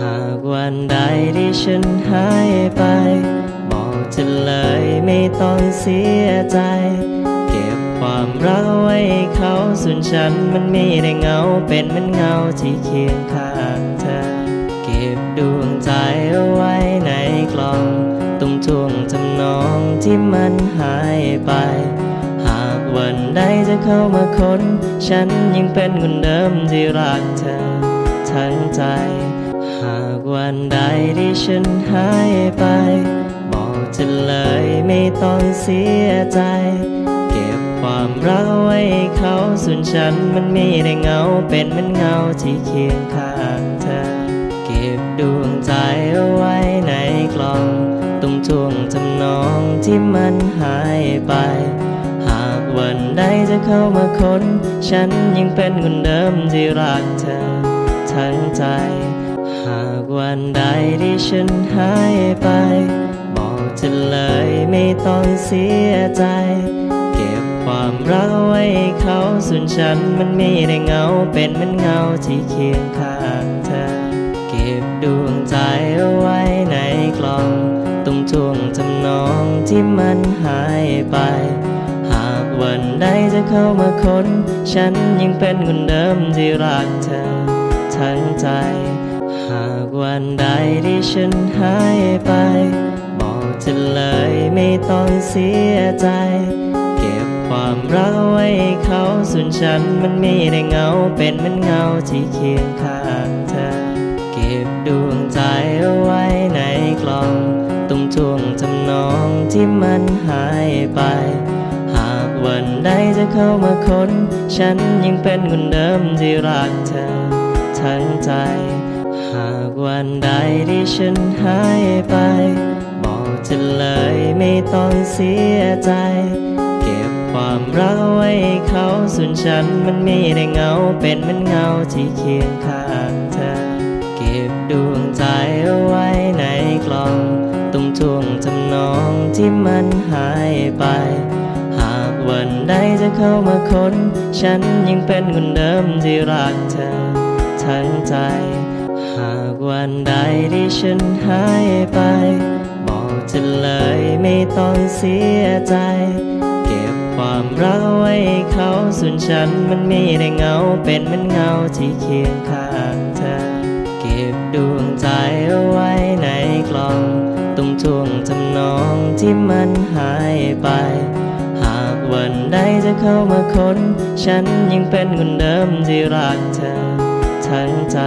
หากวันใดที่ฉันหายไป บอกเธอเลยไม่ต้องเสียใจ เก็บความรักไว้ให้เขาส่วนฉันมันมีได้เงาเป็นมือนเงาที่เคียงข้างเธอ เก็บดวงใจเอาไว้ในกล่องตรงทวงทำนองที่มันหายไป หากวันใดจะเข้ามาค้น ฉันยังเป็นคนเดิมที่รักเธอทั้งใจ หากวันใดที่ฉันหายไป บอกเธอเลยไม่ต้องเสียใจ เก็บความรักไว้ให้เขาส่วนฉันมันมีได้เงาเป็นมือนเงาที่เคียงข้างเธอ เก็บดวงใจเอาไว้ในกล่องตรงทวงทำนองที่มันหายไปหากวันใดจะเข้ามาค้น ฉันยังเป็นคนเดิมที่รักเธอ ทั้งใจ วันใดที่ฉันหายไป บอกเธอเลยไม่ต้องเสียใจ เก็บความรักไว้เขาส่วนฉันมันไมีได้เงาเป็นมือนเงาที่เคียงข้างเธอ เก็บดวงใจเอาไว้ในกล่องตรงทวงทำนองที่มันหายไป หากวันใดจะเข้ามาค้น ฉันยังเป็นคนเดิมที่รักเธอ ทั้งใจ หากวันใดที่ฉันหายไป บอกเธอเลยไม่ต้องเสียใจ เก็บความรักไว้เขาส่วนฉันมันมีได้เงาเป็นมือนเงาที่เคียงข้างเธอ เก็บดวงใจเอาไว้ในกล่องตรงทวงทำนองที่มันหายไป หากวันใดจะเข้ามาค้น ฉันยังเป็นคนเดิมที่รักเธอทั้งใจ หากวันใดที่ฉันหายไป บอกเธอเลยไม่ต้องเสียใจ เก็บความรักไว้เขาส่วนฉันมันมีได้เงาเป็นมือนเงาที่เคียงข้างเธอ เก็บดวงใจเอาไว้ในกล่องตรงทวงทำนองที่มันหายไป หากวันใดจะเข้ามาค้น ฉันยังเป็นคนเดิมที่รักเธอทั้งใจ วันใดที่ฉันหายไป บอกเธอเลยไม่ต้องเสียใจ เก็บความรักไว้เขาส่วนฉันมันมีได้เงาเป็นมือนเงาที่เคียงข้างเธอ เก็บดวงใจเอาไว้ในกล่องตรงทวงทำนองที่มันหายไป หากวันใดจะเข้ามาค้น ฉันยังเป็นคนเดิมที่รักเธอทั้งใจ